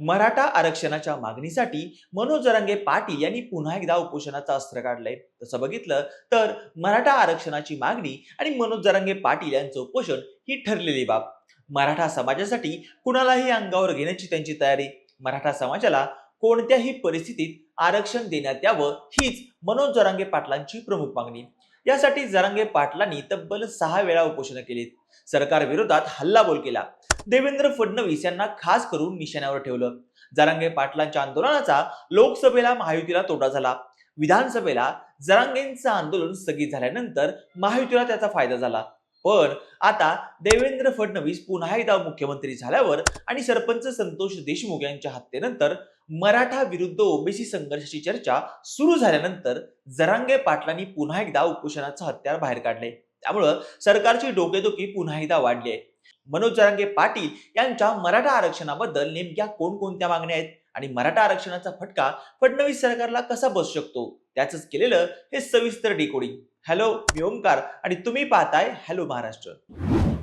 मराठा आरक्षणाच्या मागणीसाठी मनोज रंगे पाटील यांनी पुन्हा एकदा उपोषणाचं अस्त्र काढलंय. तसं बघितलं तर मराठा आरक्षणाची मागणी आणि मनोज जरांगे पाटील यांचं उपोषण ही ठरलेली बाब. मराठा समाजासाठी कुणालाही अंगावर घेण्याची त्यांची तयारी. मराठा समाजाला कोणत्याही परिस्थितीत आरक्षण देण्यात यावं हीच मनोज जरांगे पाटलांची प्रमुख मागणी. यासाठी जरांगे पाटलांनी तब्बल सहा वेळा उपोषण केलीत. सरकार विरोधात हल्लाबोल केला. देवेंद्र फडणवीस यांना खास करून निशाण्यावर ठेवलं. जरांगे पाटलांच्या आंदोलनाचा लोकसभेला महायुतीला तोटा झाला. विधानसभेला जरांगेंचं आंदोलन स्थगित झाल्यानंतर महायुतीला त्याचा फायदा झाला. पण आता देवेंद्र फडणवीस पुन्हा एकदा मुख्यमंत्री झाल्यावर आणि सरपंच संतोष देशमुख यांच्या हत्येनंतर मराठा विरुद्ध ओबीसी संघर्षाची चर्चा सुरू झाल्यानंतर जरांगे पाटलांनी पुन्हा एकदा उपोषणाचं हत्यार बाहेर काढले. त्यामुळं सरकारची डोकेदुखी पुन्हा एकदा वाढली आहे. मनोज जरांगे पाटील यांच्या मराठा आरक्षणाबद्दल नेमक्या कोणकोणत्या मागण्या आहेत आणि मराठा आरक्षणाचा फटका फडणवीस सरकारला कसा बसू शकतो? त्याच केलेलं हे सविस्तर डिकोडिंग हॅलो मी ओंकार आणि तुम्ही पाहताय हॅलो महाराष्ट्र.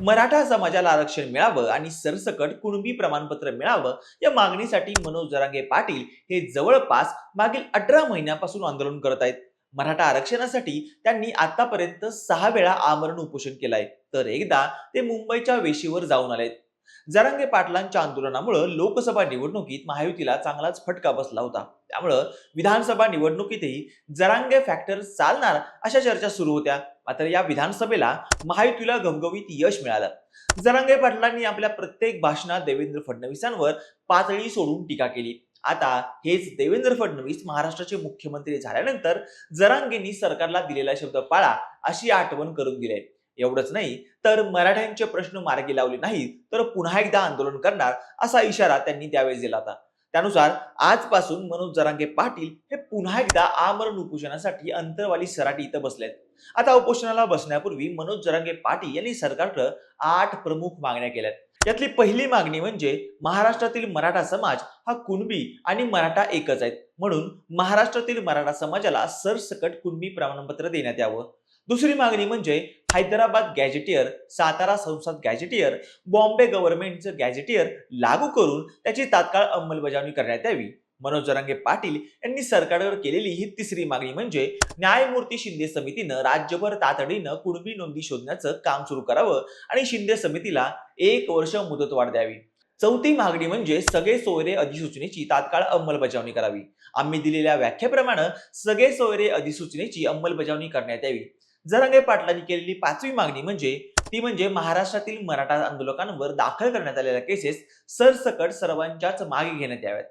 मराठा समाजाला आरक्षण मिळावं आणि सरसकट कुणबी प्रमाणपत्र मिळावं या मागणीसाठी मनोज जरांगे पाटील हे जवळपास मागील अठरा महिन्यापासून आंदोलन करत आहेत. मराठा आरक्षणासाठी त्यांनी आतापर्यंत सहा वेळा आमरण उपोषण केलंय. तर एकदा ते मुंबईच्या वेशीवर जाऊन आलेत. जरांगे पाटलांच्या आंदोलनामुळं लोकसभा निवडणुकीत महायुतीला चांगलाच फटका बसला होता. त्यामुळं विधानसभा निवडणुकीतही जरांगे फॅक्टर चालणार अशा चर्चा सुरू होत्या. मात्र या विधानसभेला महायुतीला घमघमीत यश मिळालं. जरांगे पाटलांनी आपल्या प्रत्येक भाषणात देवेंद्र फडणवीसांवर पातळी सोडून टीका केली. आता हेच देवेंद्र फडणवीस महाराष्ट्राचे मुख्यमंत्री झाल्यानंतर जरांगेंनी सरकारला दिलेला शब्द पाळा अशी आठवण करून दिली एवढंच नाही. तर मराठ्यांचे प्रश्न मार्गी लावले नाही तर पुन्हा एकदा आंदोलन करणार असा इशारा त्यांनी त्यावेळेस दिला होता. त्यानुसार आजपासून मनोज जरांगे पाटील हे पुन्हा एकदा आमरण उपोषणासाठी अंतरवाली सराटी इथं बसलेत. आता उपोषणाला बसण्यापूर्वी मनोज जरांगे पाटील यांनी सरकारकडे आठ प्रमुख मागण्या केल्यात. यातली पहिली मागणी म्हणजे महाराष्ट्रातील मराठा समाज हा कुणबी आणि मराठा एकच आहेत. म्हणून महाराष्ट्रातील मराठा समाजाला सरसकट कुणबी प्रमाणपत्र देण्यात यावं. दुसरी मागणी म्हणजे हैदराबाद गॅजेटियर सातारा संसद गॅजेटियर बॉम्बे गव्हर्नमेंटचं गॅजेटियर लागू करून त्याची तात्काळ अंमलबजावणी करण्यात यावी. मनोज जरांगे पाटील यांनी सरकारवर केलेली ही तिसरी मागणी म्हणजे न्यायमूर्ती शिंदे समितीनं राज्यभर तातडीनं कुणबी नोंदी शोधण्याचं काम सुरू करावं आणि शिंदे समितीला एक वर्ष मुदतवाढ द्यावी. चौथी मागणी म्हणजे सगळे सोयरे अधिसूचनेची तात्काळ अंमलबजावणी करावी. आम्ही दिलेल्या व्याख्येप्रमाणे सगळे सोयरे अधिसूचनेची अंमलबजावणी करण्यात यावी. जरांगे पाटलांनी केलेली पाचवी मागणी म्हणजे ती म्हणजे महाराष्ट्रातील मराठा आंदोलकांवर दाखल करण्यात आलेल्या केसेस सरसकट सर्वांच्याच मागे घेण्यात याव्यात.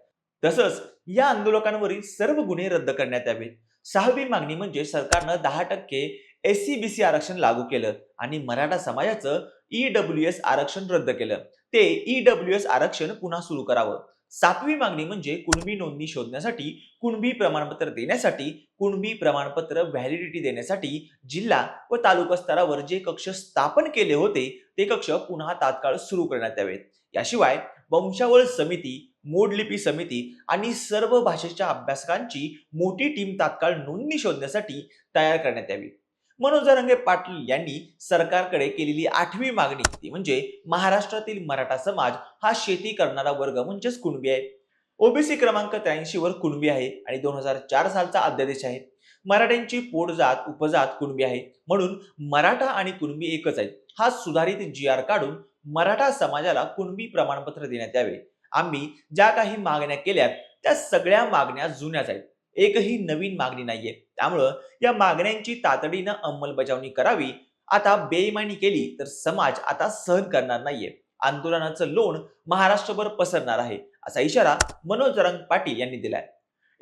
तसंच या आंदोलकांवरील सर्व गुन्हे रद्द करण्यात यावेत. सहावी मागणी म्हणजे सरकारनं दहा टक्के एस सी बी सी आरक्षण लागू केलं आणि मराठा समाजाचं ईडब्ल्यू एस आरक्षण रद्द केलं. ते ईडब्ल्यू एस आरक्षण पुन्हा सुरू करावं. सातवी मागणी म्हणजे कुणबी नोंदणी शोधण्यासाठी कुणबी प्रमाणपत्र देण्यासाठी कुणबी प्रमाणपत्र व्हॅलिडिटी देण्यासाठी जिल्हा व तालुका स्तरावर जे कक्ष स्थापन केले होते ते कक्ष पुन्हा तात्काळ सुरू करण्यात यावेत. याशिवाय वंशावळ समिती मोडलिपी समिती आणि सर्व भाषेच्या अभ्यासकांची मोठी टीम तात्काळ नोंदणी शोधण्यासाठी तयार करण्यात यावी. मनोज रंगे पाटील यांनी सरकारकडे केलेली आठवी मागणी ती म्हणजे महाराष्ट्रातील मराठा समाज हा शेती करणारा वर्ग म्हणजेच कुणबी आहे. ओबीसी क्रमांक त्र्याऐंशी वर कुणबी आहे आणि दोन हजार चार सालचा अध्यादेश आहे. मराठ्यांची पोटजात उपजात कुणबी आहे. म्हणून मराठा आणि कुणबी एकच आहे हा सुधारित जी आर काढून मराठा समाजाला कुणबी प्रमाणपत्र देण्यात यावे. आम्ही ज्या काही मागण्या केल्यात त्या सगळ्या मागण्या जुन्याच आहेत. एकही नवीन मागणी नाहीये. त्यामुळं या मागण्यांची तातडीनं अंमलबजावणी करावी. आता बेईमानी केली तर समाज आता सहन करणार नाहीये. आंदोलनाचं लोण महाराष्ट्रभर पसरणार आहे असा इशारा मनोज रंग पाटील यांनी दिलाय.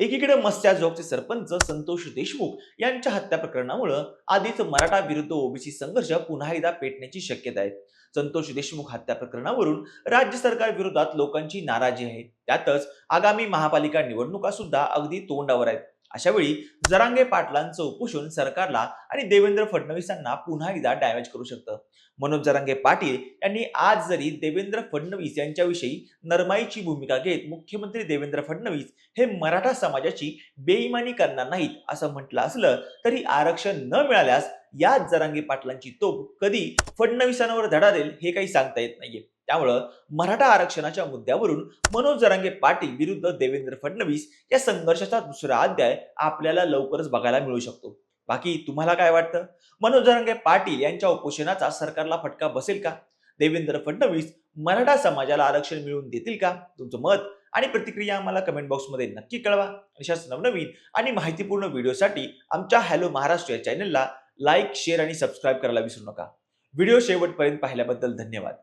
एकीकडे मस्त्याजोगचे सरपंच संतोष देशमुख यांच्या हत्या प्रकरणामुळं आधीच मराठा विरुद्ध ओबीसी संघर्ष पुन्हा एकदा पेटण्याची शक्यता आहे. संतोष देशमुख हत्या प्रकरणावरून राज्य सरकार विरोधात लोकांची नाराजी आहे. त्यातच आगामी महापालिका निवडणुका सुद्धा अगदी तोंडावर आहेत. अशा वेळी जरांगे पाटलांचं उपोषण सरकारला आणि देवेंद्र फडणवीसांना पुन्हा एकदा डॅमेज करू शकतं. मनोज जरांगे पाटील यांनी आज जरी देवेंद्र फडणवीस यांच्याविषयी नरमाईची भूमिका घेत मुख्यमंत्री देवेंद्र फडणवीस हे मराठा समाजाची बेईमानी करणार नाहीत असं म्हटलं असलं तरी आरक्षण न मिळाल्यास याच जरांगे पाटलांची तोप कधी फडणवीसांवर धडा देईल हे काही सांगता येत नाहीये. त्यामुळं मराठा आरक्षणाच्या मुद्द्यावरून मनोज जरांगे पाटील विरुद्ध देवेंद्र फडणवीस या संघर्षाचा दुसरा अध्याय आपल्याला लवकरच बघायला मिळू शकतो. बाकी तुम्हाला काय वाटतं? मनोज जरांगे पाटील यांच्या उपोषणाचा सरकारला फटका बसेल का? देवेंद्र फडणवीस मराठा समाजाला आरक्षण मिळवून देतील का? तुमचं मत आणि प्रतिक्रिया आम्हाला कमेंट बॉक्समध्ये नक्की कळवा. अशाच नवनवीन आणि माहितीपूर्ण व्हिडिओसाठी आमच्या हॅलो महाराष्ट्र या चॅनलला लाईक शेअर आणि सबस्क्राईब करायला विसरू नका. व्हिडिओ शेवटपर्यंत पाहिल्याबद्दल धन्यवाद.